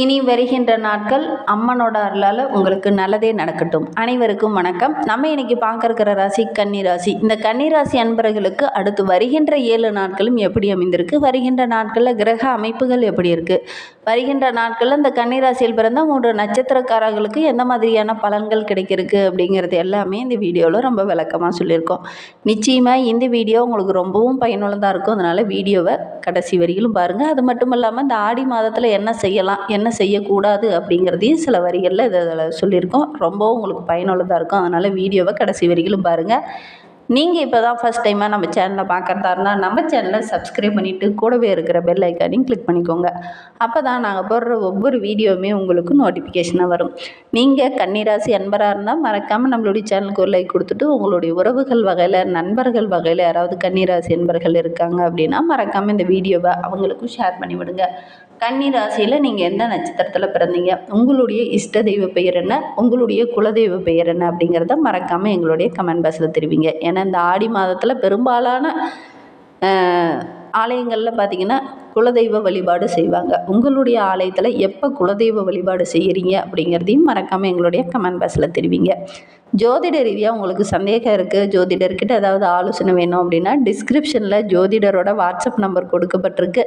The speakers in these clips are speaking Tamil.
இனி வருகின்ற நாட்கள் அம்மனோட அருளால் உங்களுக்கு நல்லதே நடக்கட்டும். அனைவருக்கும் வணக்கம். நம்ம இன்னைக்கு பார்க்கறக்கிற ராசி கன்னி ராசி. இந்த கன்னி ராசி அன்பர்களுக்கு அடுத்து வருகின்ற ஏழு நாட்களும் எப்படி அமைந்திருக்கு? வருகின்ற நாட்களில் கிரக அமைப்புகள் எப்படி இருக்குது வருகின்ற நாட்களில் இந்த கன்னி ராசியில் பிறந்த மூன்று நட்சத்திரக்காரர்களுக்கு எந்த மாதிரியான பலன்கள் கிடைக்கிறதுக்கு அப்படிங்கிறது எல்லாமே இந்த வீடியோவில் ரொம்ப விளக்கமாக சொல்லியிருக்கோம். நிச்சயமாக இந்த வீடியோ உங்களுக்கு ரொம்பவும் பயனுள்ளதாக இருக்கும். அதனால் வீடியோவை கடைசி வரியிலும் பாருங்கள் அது மட்டும் இல்லாமல் இந்த ஆடி மாதத்தில் என்ன செய்யலாம்? என்ன என்ன செய்யக்கூடாது அப்படிங்கிறதையும் சில வரிகளில் இதில் சொல்லியிருக்கோம். ரொம்பவும் உங்களுக்கு பயனுள்ளதாக இருக்கும். அதனால் வீடியோவை கடைசி வரிகளும் பாருங்கள் நீங்கள் இப்போ தான் ஃபஸ்ட் டைமாக நம்ம சேனலை பார்க்குறதா இருந்தால் நம்ம சேனலை சப்ஸ்கிரைப் பண்ணிவிட்டு கூடவே இருக்கிற பெல் ஐக்கானையும் கிளிக் பண்ணிக்கோங்க. அப்போ தான் நாங்கள் போடுற ஒவ்வொரு வீடியோவுமே உங்களுக்கு நோட்டிஃபிகேஷனாக வரும். நீங்கள் கன்னிராசி அன்பராக இருந்தால் மறக்காமல் நம்மளுடைய சேனலுக்கு ஒரு லைக் கொடுத்துட்டு உங்களுடைய உறவுகள் வகையில் நண்பர்கள் வகையில் யாராவது கன்னிராசி அன்பர்கள் இருக்காங்க அப்படின்னா மறக்காமல் இந்த வீடியோவை அவங்களுக்கும் ஷேர் பண்ணிவிடுங்க. கன்னி ராசியில் நீங்கள் எந்த நட்சத்திரத்தில் பிறந்தீங்க? உங்களுடைய இஷ்ட தெய்வ பெயர் என்ன? உங்களுடைய குலதெய்வ பெயர் என்ன? அப்படிங்கிறத மறக்காமல் எங்களுடைய கமெண்ட் பாக்ஸில் தெரிவிங்க. ஏன்னா இந்த ஆடி மாதத்தில் பெரும்பாலான ஆலயங்களில் பார்த்தீங்கன்னா குலதெய்வ வழிபாடு செய்வாங்க. உங்களுடைய ஆலயத்தில் எப்போ குலதெய்வ வழிபாடு செய்கிறீங்க அப்படிங்கிறதையும் மறக்காமல் எங்களுடைய கமெண்ட் பாக்ஸில் தெரிவிங்க. ஜோதிட ரீதியாக உங்களுக்கு சந்தேகம் இருக்குது ஜோதிடர்கிட்ட ஏதாவது ஆலோசனை வேணும் அப்படின்னா டிஸ்கிரிப்ஷனில் ஜோதிடரோட வாட்ஸ்அப் நம்பர் கொடுக்கப்பட்டிருக்கு.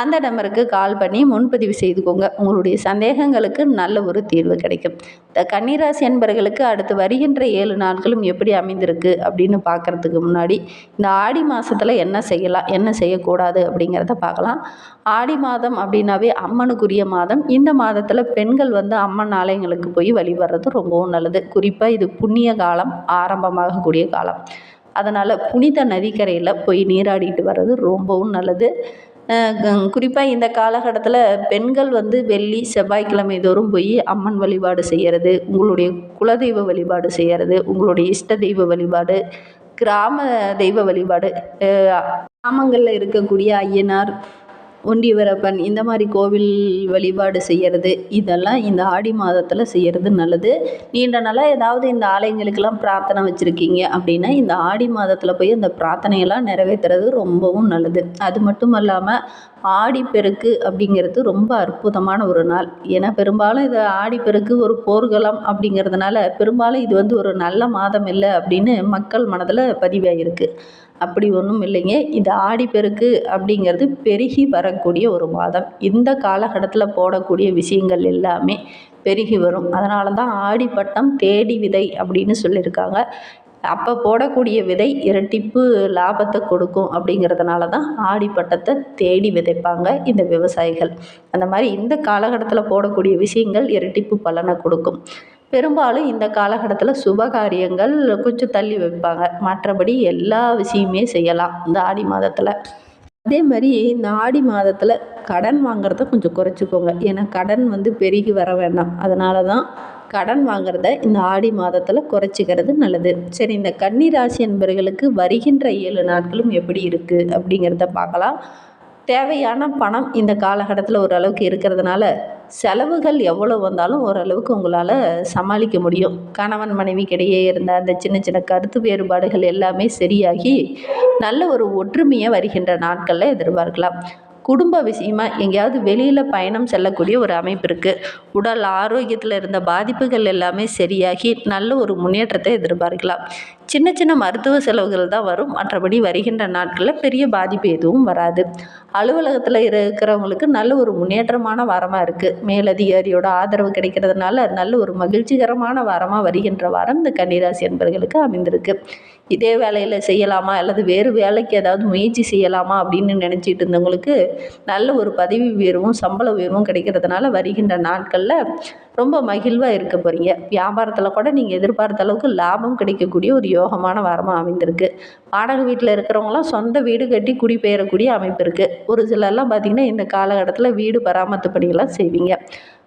அந்த நம்பருக்கு கால் பண்ணி முன்பதிவு செய்துக்கோங்க. உங்களுடைய சந்தேகங்களுக்கு நல்ல ஒரு தீர்வு கிடைக்கும். இந்த கன்னிராசி என்பர்களுக்கு அடுத்து வருகின்ற ஏழு நாட்களும் எப்படி அமைந்திருக்கு அப்படின்னு பார்க்குறதுக்கு முன்னாடி இந்த ஆடி மாதத்தில் என்ன செய்யலாம் என்ன செய்யக்கூடாது அப்படிங்கிறத பார்க்கலாம். ஆடி மாதம் அப்படின்னாவே அம்மனுக்குரிய மாதம். இந்த மாதத்தில் பெண்கள் வந்து அம்மன் ஆலயங்களுக்கு போய் வழிபடுறது ரொம்பவும் நல்லது. குறிப்பாக இது புண்ணிய காலம் ஆரம்பமாகக்கூடிய காலம். அதனால் புனித நதிக்கரையில் போய் நீராடிட்டு வர்றது ரொம்பவும் நல்லது. குறிப்பாக இந்த காலகட்டத்தில் பெண்கள் வந்து வெள்ளி செவ்வாய்க்கிழமை தோறும் போய் அம்மன் வழிபாடு செய்கிறது உங்களுடைய குலதெய்வ வழிபாடு செய்கிறது உங்களுடைய இஷ்ட தெய்வ வழிபாடு கிராம தெய்வ வழிபாடு கிராமங்களில் இருக்கக்கூடிய ஐயனார் ஒண்டிவரப்பன் இந்த மாதிரி கோவில் வழிபாடு செய்கிறது இதெல்லாம் இந்த ஆடி மாதத்தில் செய்கிறது நல்லது. நீண்ட நாளாக ஏதாவது இந்த ஆலயங்களுக்கெல்லாம் பிரார்த்தனை வச்சுருக்கீங்க அப்படின்னா இந்த ஆடி மாதத்தில் போய் அந்த பிரார்த்தனையெல்லாம் நிறைவேற்றுறது ரொம்பவும் நல்லது. அது மட்டும் இல்லாமல் ஆடிப்பெருக்கு அப்படிங்கிறது ரொம்ப அற்புதமான ஒரு நாள். ஏன்னா பெரும்பாலும் இது ஆடிப்பெருக்கு ஒரு போர்க்களம் அப்படிங்கிறதுனால பெரும்பாலும் இது வந்து ஒரு நல்ல மாதம் இல்லை அப்படின்னு மக்கள் மனதில் பதிவாயிருக்கு. அப்படி ஒன்றும் இல்லைங்க. இது ஆடிப்பெருக்கு அப்படிங்கிறது பெருகி வரக்கூடிய ஒரு மாதம். இந்த காலகட்டத்தில் போடக்கூடிய விஷயங்கள் எல்லாமே பெருகி வரும். அதனால தான் ஆடிப்பட்டம் தேடி விதை அப்படின்னு சொல்லியிருக்காங்க. அப்போ போடக்கூடிய விதை இரட்டிப்பு லாபத்தை கொடுக்கும் அப்படிங்கிறதுனால தான் ஆடிப்பட்டத்தை தேடி விதைப்பாங்க இந்த விவசாயிகள். அந்த மாதிரி இந்த காலகட்டத்தில் போடக்கூடிய விஷயங்கள் இரட்டிப்பு பலனை கொடுக்கும். பெரும்பாலும் இந்த காலகட்டத்தில் சுபகாரியங்கள் கொஞ்சம் தள்ளி வைப்பாங்க. மற்றபடி எல்லா விஷயமே செய்யலாம் இந்த ஆடி மாதத்தில். அதே மாதிரி இந்த ஆடி மாதத்தில் கடன் வாங்குறத கொஞ்சம் குறைச்சிக்கோங்க. ஏன்னா கடன் வந்து பெருகி வர வேண்டாம். அதனால தான் கடன் வாங்குறத இந்த ஆடி மாதத்தில் குறைச்சிக்கிறது நல்லது. சரி இந்த கன்னி ராசி என்பவர்களுக்கு வருகின்ற ஏழு நாட்களும் எப்படி இருக்குது அப்படிங்கிறத பார்க்கலாம். தேவையான பணம் இந்த காலகட்டத்தில் ஓரளவுக்கு இருக்கிறதுனால செலவுகள் எவ்வளோ வந்தாலும் ஓரளவுக்கு உங்களால் சமாளிக்க முடியும். கணவன் மனைவிக்கிடையே இருந்த அந்த சின்ன சின்ன கருத்து வேறுபாடுகள் எல்லாமே சரியாகி நல்ல ஒரு ஒற்றுமையை வருகின்ற நாட்களில் எதிர்பார்க்கலாம். குடும்ப விஷயமா எங்கேயாவது வெளியில் பயணம் செல்லக்கூடிய ஒரு அமைப்பு இருக்குது உடல் ஆரோக்கியத்தில் இருந்த பாதிப்புகள் எல்லாமே சரியாகி நல்ல ஒரு முன்னேற்றத்தை எதிர்பார்க்கலாம். சின்ன சின்ன மருத்துவ செலவுகள் தான் வரும். மற்றபடி வருகின்ற நாட்களில் பெரிய பாதிப்பு எதுவும் வராது. அலுவலகத்தில் இருக்கிறவங்களுக்கு நல்ல ஒரு முன்னேற்றமான வாரமாக இருக்குது மேலதிகாரியோட ஆதரவு கிடைக்கிறதுனால நல்ல ஒரு மகிழ்ச்சிகரமான வாரமாக வருகின்ற வாரம் இந்த கன்னிராசி என்பவர்களுக்கு அமைந்திருக்கு. இதே வேலையில் செய்யலாமா? அல்லது வேறு வேலைக்கு ஏதாவது முயற்சி செய்யலாமா? அப்படின்னு நினச்சிட்டு இருந்தவங்களுக்கு நல்ல ஒரு பதவி உயர்வும் சம்பள உயர்வும் கிடைக்கிறதுனால வருகின்ற நாட்களில் ரொம்ப மகிழ்வாக இருக்க போகிறீங்க வியாபாரத்தில் கூட நீங்கள் எதிர்பார்த்த அளவுக்கு லாபம் கிடைக்கக்கூடிய ஒரு யோகமான வாரமாக அமைந்திருக்கு. வாடகை வீட்டில் இருக்கிறவங்களாம் சொந்த வீடு கட்டி குடிபெயரக்கூடிய அமைப்பு இருக்குது ஒரு சிலர்லாம் பார்த்திங்கன்னா இந்த காலகட்டத்தில் வீடு பராமரித்து பணிகள்லாம் செய்வீங்க.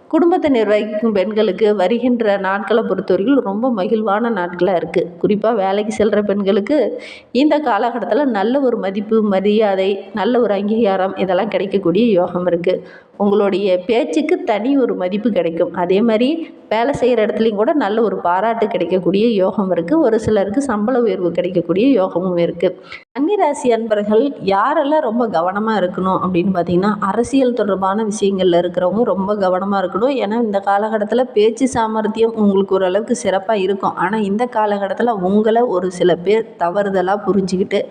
குடும்பத்தை நிர்வகிக்கும் பெண்களுக்கு வருகின்ற நாட்களை பொறுத்தவரையில் ரொம்ப மகிழ்வான நாட்களாக இருக்குது குறிப்பாக வேலைக்கு செல்கிற பெண்களுக்கு இந்த காலகட்டத்தில் நல்ல ஒரு மதிப்பு மரியாதை நல்ல ஒரு அங்கீகாரம் இதெல்லாம் கிடைக்கக்கூடிய யோகம் இருக்குது உங்களுடைய பேச்சுக்கு தனி ஒரு மதிப்பு கிடைக்கும். அதே மாதிரி வேலை செய்கிற இடத்துலையும் கூட நல்ல ஒரு பாராட்டு கிடைக்கக்கூடிய யோகம் இருக்குது ஒரு சிலருக்கு சம்பள உயர்வு கிடைக்கக்கூடிய யோகமும் இருக்குது கன்னிராசி அன்பர்கள் யாரெல்லாம் ரொம்ப கவனமாக இருக்கணும் அப்படின்னு பார்த்தீங்கன்னா அரசியல் தொடர்பான விஷயங்களில் இருக்கிறவங்க ரொம்ப கவனமாக இருக்கணும். ஏன்னா இந்த காலகட்டத்தில் பேச்சு சாமர்த்தியம் உங்களுக்கு ஓரளவுக்கு சிறப்பாக இருக்கும். ஆனால் இந்த காலகட்டத்தில் உங்களை ஒரு சில பேர் தவறுதலாக புரிஞ்சுக்கிட்டு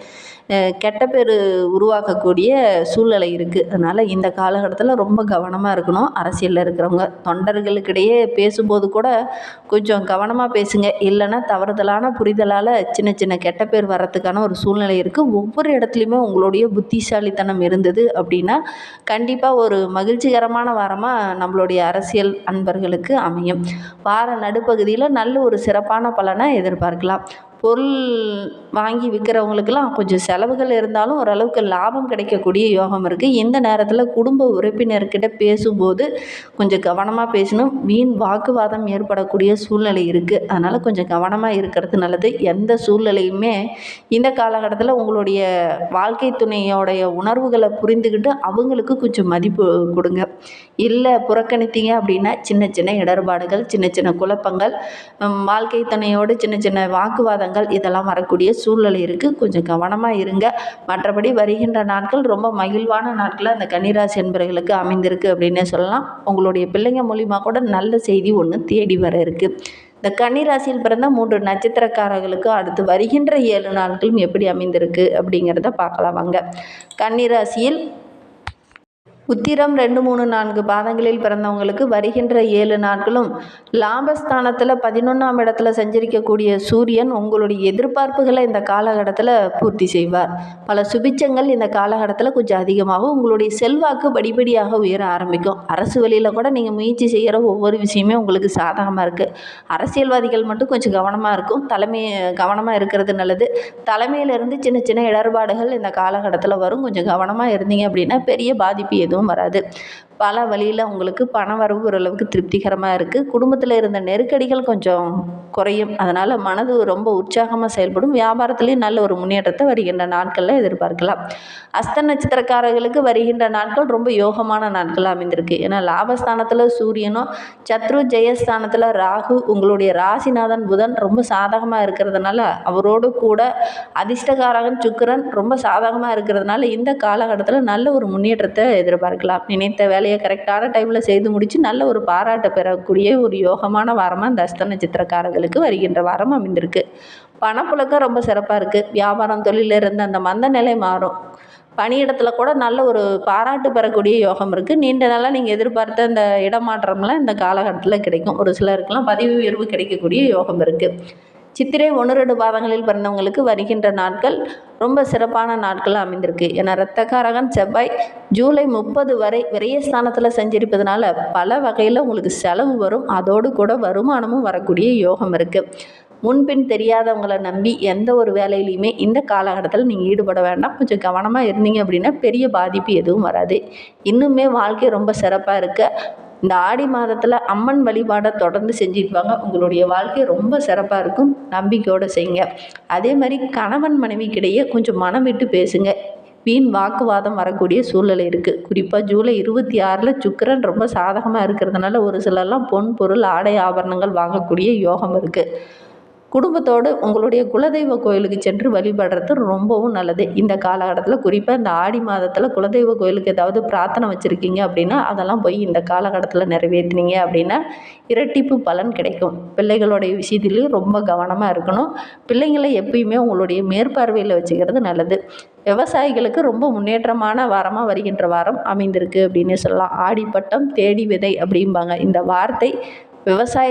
கெட்ட பேர் உருவாக்கக்கூடிய சூழ்நிலை இருக்குது அதனால் இந்த காலகட்டத்தில் ரொம்ப கவனமாக இருக்கணும். அரசியலில் இருக்கிறவங்க தொண்டர்களுக்கிடையே பேசும்போது கூட கொஞ்சம் கவனமாக பேசுங்க. இல்லைன்னா தவறுதலான புரிதலால் சின்ன சின்ன கெட்ட பேர் வர்றதுக்கான ஒரு சூழ்நிலை இருக்குது ஒவ்வொரு இடத்துலையுமே உங்களுடைய புத்திசாலித்தனம் இருந்தது அப்படின்னா கண்டிப்பாக ஒரு மகிழ்ச்சிகரமான வாரமாக நம்மளுடைய அரசியல் அன்பர்களுக்கு அமையும். வார நடுப்பகுதியில் நல்ல ஒரு சிறப்பான பலனை எதிர்பார்க்கலாம். பொருள் வாங்கி விற்கிறவங்களுக்கெல்லாம் கொஞ்சம் செலவுகள் இருந்தாலும் ஓரளவுக்கு லாபம் கிடைக்கக்கூடிய யோகம் இருக்குது இந்த நேரத்தில் குடும்ப உறுப்பினர்கிட்ட பேசும்போது கொஞ்சம் கவனமாக பேசணும். வீண் வாக்குவாதம் ஏற்படக்கூடிய சூழ்நிலை இருக்குது அதனால் கொஞ்சம் கவனமாக இருக்கிறது நல்லது. எந்த சூழ்நிலையுமே இந்த காலகட்டத்தில் உங்களுடைய வாழ்க்கை துணையோடைய உணர்வுகளை புரிந்துக்கிட்டு அவங்களுக்கு கொஞ்சம் மதிப்பு கொடுங்க. இல்லை புறக்கணித்தீங்க அப்படின்னா சின்ன சின்ன இடர்பாடுகள் சின்ன சின்ன குழப்பங்கள் வாழ்க்கை துணையோடு சின்ன சின்ன வாக்குவாதம் விவாதங்கள் இதெல்லாம் வரக்கூடிய சூழ்நிலை இருக்குது கொஞ்சம் கவனமாக இருங்க. மற்றபடி வருகின்ற நாட்கள் ரொம்ப மகிழ்வான நாட்களாக அந்த கன்னிராசி என்பவர்களுக்கு அமைந்திருக்கு அப்படின்னே சொல்லலாம். உங்களுடைய பிள்ளைங்க மூலிமா கூட நல்ல செய்தி ஒன்று தேடி வர இருக்குது இந்த கன்னிராசியில் பிறந்த மூன்று நட்சத்திரக்காரர்களுக்கு அடுத்து வருகின்ற ஏழு நாட்களும் எப்படி அமைந்திருக்கு அப்படிங்கிறத பார்க்கலாம் வாங்க. கன்னிராசியில் உத்திரம் ரெண்டு மூணு நான்கு பாதங்களில் பிறந்தவங்களுக்கு வருகின்ற ஏழு நாட்களும் லாபஸ்தானத்தில் பதினொன்றாம் இடத்துல செஞ்சிருக்கக்கூடிய சூரியன் உங்களுடைய எதிர்பார்ப்புகளை இந்த காலகட்டத்தில் பூர்த்தி செய்வார். பல சுபிச்சங்கள் இந்த காலகட்டத்தில் கொஞ்சம் அதிகமாகும். உங்களுடைய செல்வாக்கு படிப்படியாக உயர ஆரம்பிக்கும். அரசு வழியில் கூட நீங்கள் முயற்சி செய்கிற ஒவ்வொரு விஷயமே உங்களுக்கு சாதகமாக இருக்குது அரசியல்வாதிகள் மட்டும் கொஞ்சம் கவனமாக இருக்கும். தலைமை கவனமாக இருக்கிறது நல்லது. தலைமையிலிருந்து சின்ன சின்ன இடர்பாடுகள் இந்த காலகட்டத்தில் வரும். கொஞ்சம் கவனமாக இருந்தீங்க அப்படின்னா பெரிய பாதிப்பு எதுவும் வராது. பல வழியில் உங்களுக்கு பண வரவு ஓரளவுக்கு திருப்திகரமாக இருக்குது குடும்பத்தில் இருந்த நெருக்கடிகள் கொஞ்சம் குறையும். அதனால் மனது ரொம்ப உற்சாகமாக செயல்படும். வியாபாரத்துலேயும் நல்ல ஒரு முன்னேற்றத்தை வருகின்ற நாட்களில் எதிர்பார்க்கலாம். அஸ்த நட்சத்திரக்காரர்களுக்கு வருகின்ற நாட்கள் ரொம்ப யோகமான நாட்கள் அமைந்திருக்கு. ஏன்னா லாபஸ்தானத்தில் சூரியனும் சத்ரு ஜெயஸ்தானத்தில் ராகு உங்களுடைய ராசிநாதன் புதன் ரொம்ப சாதகமாக இருக்கிறதுனால அவரோடு கூட அதிர்ஷ்டகாரகன் சுக்கரன் ரொம்ப சாதகமாக இருக்கிறதுனால இந்த காலகட்டத்தில் நல்ல ஒரு முன்னேற்றத்தை எதிர்பார்க்கலாம். நினைத்த வேலையை கரெக்டான டைமில் செய்து முடித்து நல்ல ஒரு பாராட்டை பெறக்கூடிய ஒரு யோகமான வாரமாக இந்த அஸ்த நட்சத்திரக்காரர்களுக்கு வருகின்ற வாரம் அமைந்திருக்கு. பணப்புழக்கம் ரொம்ப சிறப்பாக இருக்குது வியாபாரம் தொழிலில் இருந்து அந்த மந்த நிலை மாறும். பணியிடத்தில் கூட நல்ல ஒரு பாராட்டு பெறக்கூடிய யோகம் இருக்குது நீண்ட நாளாக நீங்கள் எதிர்பார்த்த அந்த இடமாற்றம்லாம் இந்த காலகட்டத்தில் கிடைக்கும். ஒரு சிலருக்கெல்லாம் பதவி உயர்வு கிடைக்கக்கூடிய யோகம் இருக்குது சித்திரை ஒன்று ரெண்டு பாதங்களில் பிறந்தவங்களுக்கு வருகின்ற நாட்கள் ரொம்ப சிறப்பான நாட்கள் அமைந்திருக்கு. ஏன்னா இரத்தக்காரகன் செவ்வாய் ஜூலை முப்பது வரை விரயஸ்தானத்தில் செஞ்சிருப்பதனால பல வகையில் உங்களுக்கு செலவு வரும். அதோடு கூட வருமானமும் வரக்கூடிய யோகம் இருக்குது முன்பின் தெரியாதவங்களை நம்பி எந்த ஒரு வேலையிலையுமே இந்த காலகட்டத்தில் நீங்கள் ஈடுபட வேண்டாம். கொஞ்சம் கவனமாக இருந்தீங்க அப்படின்னா பெரிய பாதிப்பு எதுவும் வராது. இன்னுமே வாழ்க்கை ரொம்ப சிறப்பாக இருக்க. இந்த ஆடி மாதத்தில் அம்மன் வழிபாடை தொடர்ந்து செஞ்சுட்டு வாங்க உங்களுடைய வாழ்க்கை ரொம்ப சிறப்பாக இருக்கும். நம்பிக்கையோடு செய்யுங்க. அதே மாதிரி கணவன் மனைவிக்கிடையே கொஞ்சம் மனம் விட்டு பேசுங்க. வீண் வாக்குவாதம் வரக்கூடிய சூழ்நிலை இருக்குது குறிப்பாக ஜூலை இருபத்தி ஆறில் சுக்கரன் ரொம்ப சாதகமாக இருக்கிறதுனால ஒரு சிலர்லாம் பொன் பொருள் ஆடை ஆபரணங்கள் வாங்கக்கூடிய யோகம் இருக்குது குடும்பத்தோடு உங்களுடைய குலதெய்வ கோயிலுக்கு சென்று வழிபடுறது ரொம்பவும் நல்லது. இந்த காலகட்டத்தில் குறிப்பாக இந்த ஆடி மாதத்தில் குலதெய்வ கோயிலுக்கு ஏதாவது பிரார்த்தனை வச்சுருக்கீங்க அப்படின்னா அதெல்லாம் போய் இந்த காலகட்டத்தில் நிறைவேற்றினீங்க அப்படின்னா இரட்டிப்பு பலன் கிடைக்கும். பிள்ளைகளுடைய விஷயத்துலேயும் ரொம்ப கவனமாக இருக்கணும். பிள்ளைங்களை எப்பயுமே உங்களுடைய மேற்பார்வையில் வச்சுக்கிறது நல்லது. விவசாயிகளுக்கு ரொம்ப முன்னேற்றமான வாரமாக வருகின்ற வாரம் அமைந்திருக்கு அப்படின்னு சொல்லலாம். ஆடிப்பட்டம் தேடி விதை அப்படிம்பாங்க. இந்த வார்த்தை விவசாய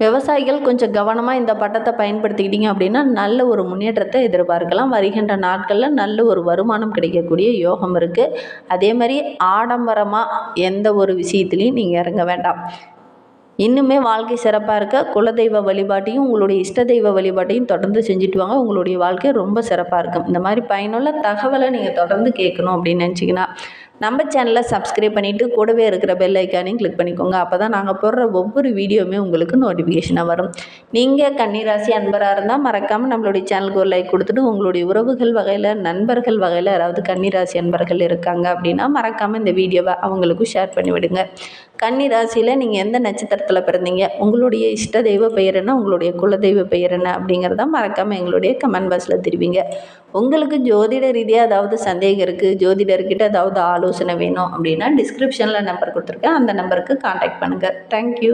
விவசாயிகள் கொஞ்சம் கவனமாக இந்த பட்டத்தை பயன்படுத்திக்கிட்டீங்க அப்படின்னா நல்ல ஒரு முன்னேற்றத்தை எதிர்பார்க்கலாம். வருகின்ற நாட்களில் நல்ல ஒரு வருமானம் கிடைக்கக்கூடிய யோகம் இருக்குது அதே மாதிரி ஆடம்பரமாக எந்த ஒரு விஷயத்துலையும் நீங்கள் இறங்க வேண்டாம். இன்னுமே வாழ்க்கை சிறப்பாக இருக்க குலதெய்வ வழிபாட்டையும் உங்களுடைய இஷ்ட தெய்வ வழிபாட்டையும் தொடர்ந்து செஞ்சுட்டு வாங்க. உங்களுடைய வாழ்க்கை ரொம்ப சிறப்பாக இருக்கும். இந்த மாதிரி பயனுள்ள தகவலை நீங்கள் தொடர்ந்து கேட்கணும் அப்படின்னு நினச்சிங்கன்னா நம்ம சேனலை சப்ஸ்கிரைப் பண்ணிவிட்டு கூடவே இருக்கிற பெல் ஐக்கானையும் கிளிக் பண்ணிக்கோங்க. அப்போ தான் நாங்கள் போடுற ஒவ்வொரு வீடியோவுமே உங்களுக்கு நோட்டிஃபிகேஷனாக வரும். நீங்கள் கன்னிராசி அன்பராக இருந்தால் மறக்காமல் நம்மளுடைய சேனலுக்கு ஒரு லைக் கொடுத்துட்டு உங்களுடைய உறவுகள் வகையில் நண்பர்கள் வகையில் யாராவது கன்னிராசி அன்பர்கள் இருக்காங்க அப்படின்னா மறக்காமல் இந்த வீடியோவை அவங்களுக்கும் ஷேர் பண்ணிவிடுங்க கன்னி ராசியில் நீங்கள் எந்த நட்சத்திரத்தில் பிறந்தீங்க? உங்களுடைய இஷ்ட தெய்வ பெயர் என்ன? உங்களுடைய குலதெய்வ பெயர் என்ன? அப்படிங்கிறத மறக்காமல் எங்களுடைய கமெண்ட் பாக்ஸில் தெரிவிங்க. உங்களுக்கு ஜோதிட ரீதியாக ஏதாவது சந்தேகம் இருக்குது ஜோதிடர்கிட்ட ஏதாவது ஆலோசனை வேணும் அப்படின்னா டிஸ்கிரிப்ஷனில் நம்பர் கொடுத்துருக்கேன். அந்த நம்பருக்கு காண்டாக்ட் பண்ணுங்கள் தேங்க்யூ